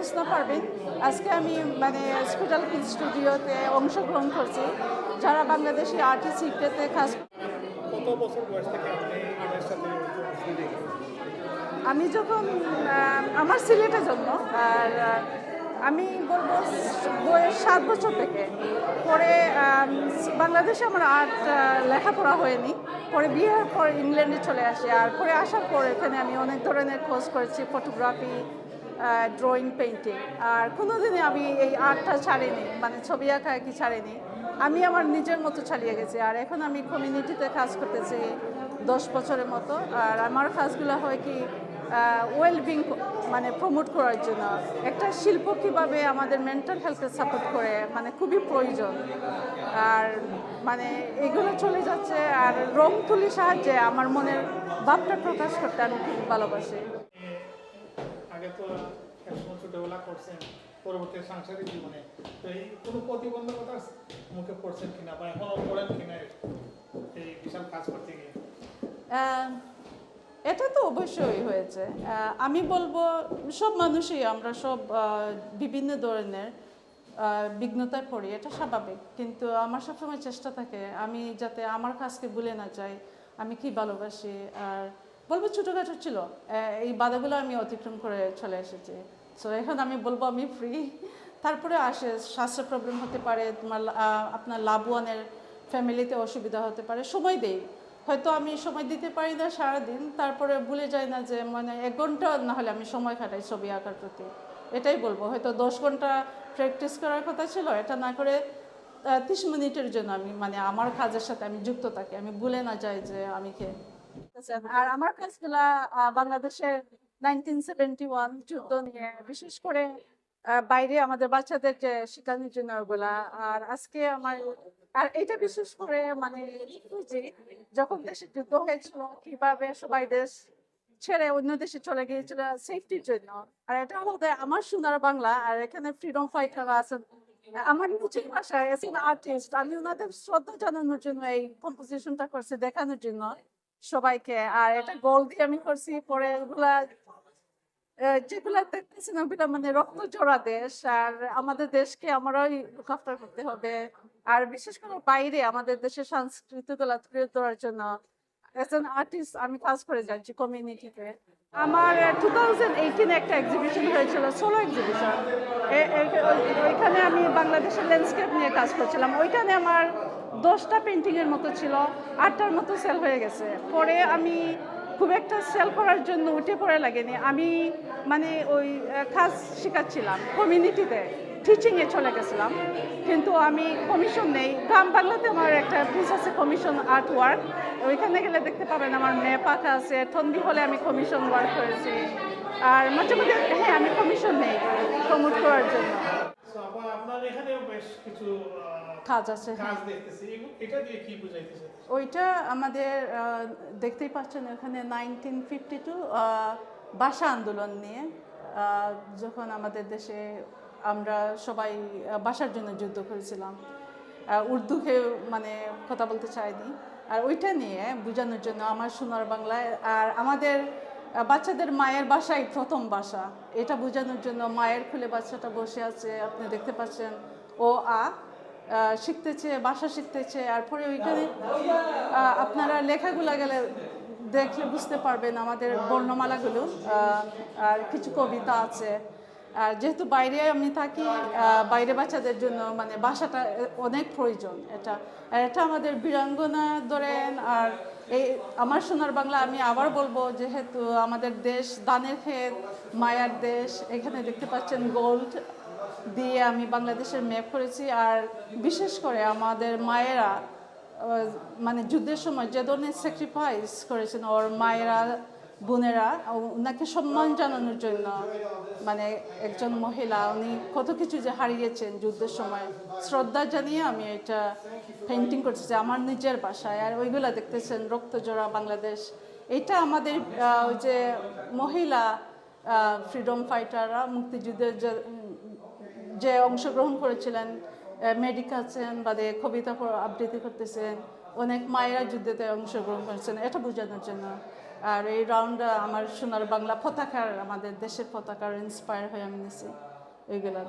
হুসনা পারবেন। আজকে আমি মানে স্পিটাল স্টুডিওতে অংশগ্রহণ করছি। যারা বাংলাদেশি আর্টিস্ট শিখতে কাজ? আমি যখন আমার সিলেটের জন্য আর আমি বলব বয়স সাত বছর থেকে। পরে বাংলাদেশে আমার আর্ট লেখাপড়া হয়নি। পরে বিয়ের পর ইংল্যান্ডে চলে আসি। আর পরে আসার পর এখানে আমি অনেক ধরনের কোর্স করেছি ফটোগ্রাফি ড্রয়িং পেইন্টিং আর কোনোদিনই আমি এই আর্টটা ছাড়িনি মানে ছবি আঁকা কি ছাড়িনি। আমি আমার নিজের মতো চালিয়ে গেছি। আর এখন আমি কমিউনিটিতে কাজ করতেছি দশ বছরের মতো। আর আমার কাজগুলো হয় কি ওয়েলবিং মানে প্রমোট করার জন্য। একটা শিল্প কীভাবে আমাদের মেন্টাল হেলথকে সাপোর্ট করে মানে খুবই প্রয়োজন। আর মানে এগুলো চলে যাচ্ছে। আর রং তুলির সাহায্যে আমার মনের ভাবটা প্রকাশ করতে আমি খুব ভালোবাসি। আগে তো একসময় করছেন, পরবর্তী সাংসারিক জীবনে। তো এই কোনো প্রতিবন্ধকতার মুখে পড়ছেন কিনা বা পড়েন কিনা এই বিশাল কাজ করতে গিয়ে? এটা তো অবশ্যই হয়েছে। আমি বলব সব মানুষই, আমরা সব বিভিন্ন ধরনের বিঘ্নতায় পড়ি, এটা স্বাভাবিক। কিন্তু আমার সবসময় চেষ্টা থাকে, আমি যাতে আমার কাজকে ভুলে না যাই, আমি কি ভালোবাসি, আর বলব ছোটোখাটো ছিল। এই বাধাগুলো আমি অতিক্রম করে চলে এসেছি। সো এখন আমি বলব আমি ফ্রি তারপরে আসে, স্বাস্থ্য প্রবলেম হতে পারে, তোমার আপনার লাভওয়ানের ফ্যামিলিতে অসুবিধা হতে পারে। সময় দেই। হয়তো আমি সময় দিতে পারি না সারাদিন, তারপরে ভুলে যাই না যে মানে এক ঘণ্টা না হলে আমি সময় কাটাই ছবি আঁকার প্রতি। এটাই বলব। হয়তো দশ ঘণ্টা প্র্যাকটিস করার কথা ছিল, এটা না করে তিরিশ মিনিটের জন্য আমি মানে আমার কাজের সাথে আমি যুক্ত থাকি। আমি ভুলে না যাই যে আমি কে। আর আমার কাজগুলা বাংলাদেশের যুদ্ধ নিয়ে, বিশেষ করে বাইরে আমাদের বাচ্চাদের যে শেখানোর জন্য ওগুলা আর আজকে আমার, আর এটা বিশেষ করে মানে যখন দেশে যুদ্ধ হয়েছিল, কীভাবে সবাই দেশ ছেড়ে অন্য দেশে চলে গিয়েছিল সেফটির জন্য, আর এটা আমাদের আমার সোনার বাংলা, আর এখানে ফ্রিডম ফাইটার আছেন। আমার নিজের ভাষায় আর্টিস্ট আমি ওনাদের শ্রদ্ধা জানানোর জন্য এই কম্পোজিশনটা করছি, দেখানোর জন্য। সবাইকে। আর এটা গোল দিয়ে আমি করছি পরে যেগুলা ওগুলা মানে রক্ত জোড়া দেশ। আর আমাদের দেশকে আমরাই করতে হবে। আর বিশেষ করে বাইরে আমাদের দেশের তুলে ধরার জন্য আর্টিস্ট আমি কাজ করে যাচ্ছি কমিউনিটিতে আমার টু থাউজেন্ড একটা এক্সিবিশন হয়েছিল সোলো এক্সিবিশন ওইখানে আমি বাংলাদেশের ল্যান্ডস্কেপ নিয়ে কাজ করছিলাম। ওইখানে আমার দশটা পেন্টিংয়ের মতো ছিল, আটটার মতো সেল হয়ে গেছে। পরে আমি খুব একটা সেল করার জন্য উঠে পড়ে লাগেনি। আমি মানে ওই কাজ শেখাচ্ছিলাম কমিউনিটিতে টিচিংয়ে চলে গেছিলাম। কিন্তু আমি কমিশন নেই। গ্রাম বাংলাতে আমার একটা পিস আছে কমিশন আর্ট ওয়ার্ক ওইখানে গেলে দেখতে পাবেন আমার ম্যাপ আঁকা আছে। ঠন্ডি হলে আমি কমিশন ওয়ার্ক করেছি। আর মাঝে মাঝে হ্যাঁ আমি কমিশন নেই প্রমোট করার জন্য। এখানেও বেশ কিছু কাজ আছে। কাজ দেখতেছি। এটা দিয়ে কি বুঝাইতেছে ওইটা আমাদের দেখতেই পাচ্ছেন ওখানে নাইনটিন ফিফটি টু ভাষা আন্দোলন নিয়ে যখন আমাদের দেশে আমরা সবাই ভাষার জন্য যুদ্ধ করেছিলাম। উর্দুকে মানে কথা বলতে চাইনি। আর ওইটা নিয়ে বোঝানোর জন্য আমার সোনার বাংলায় আর আমাদের বাচ্চাদের মায়ের বাসাই প্রথম বাসা। এটা বোঝানোর জন্য মায়ের খুলে বাচ্চাটা বসে আছে, আপনি দেখতে পাচ্ছেন। ও আ শিখতেছে, বাসা শিখতেছে আর পরে ওইখানে আপনারা লেখাগুলা গেলে দেখলে বুঝতে পারবেন আমাদের বর্ণমালাগুলো। আর কিছু কবিতা আছে। আর যেহেতু বাইরে আমি থাকি বাইরে বাচ্চাদের জন্য মানে ভাষাটা অনেক প্রয়োজন। এটা আর এটা আমাদের বীরাঙ্গনা ধরেন, আর এই আমার সোনার বাংলা আমি আবার বলব, যেহেতু আমাদের দেশ দানের ক্ষেত, মায়ার দেশ, এখানে দেখতে পাচ্ছেন গোল্ড দিয়ে আমি বাংলাদেশের ম্যাপ করেছি। আর বিশেষ করে আমাদের মায়েরা মানে যুদ্ধের সময় যে ধরনের স্যাক্রিফাইস করেছেন, ওর মায়েরা বোনেরা, ওনাকে সম্মান জানানোর জন্য মানে একজন মহিলা, উনি কত কিছু যে হারিয়েছেন যুদ্ধের সময়, শ্রদ্ধা জানিয়ে আমি এটা পেন্টিং করতেছি আমার নিজের বাসায়, আর ওইগুলা দেখতেছেন, রক্তজোড়া বাংলাদেশ। এটা আমাদের ওই যে মহিলা ফ্রিডম ফাইটাররা মুক্তিযুদ্ধের যে অংশগ্রহণ করেছিলেন, মেডিক আছেন, বাদে কবিতা আবৃত্তি করতেছেন, অনেক মায়েরা যুদ্ধেতে অংশগ্রহণ করেছেন, এটা বোঝানোর জন্য। আর এই রাউন্ড আমার সোনার বাংলা পতাকার, আমাদের দেশের পতাকার ইন্সপায়ার হয়ে আমি নিছি। এইগুলা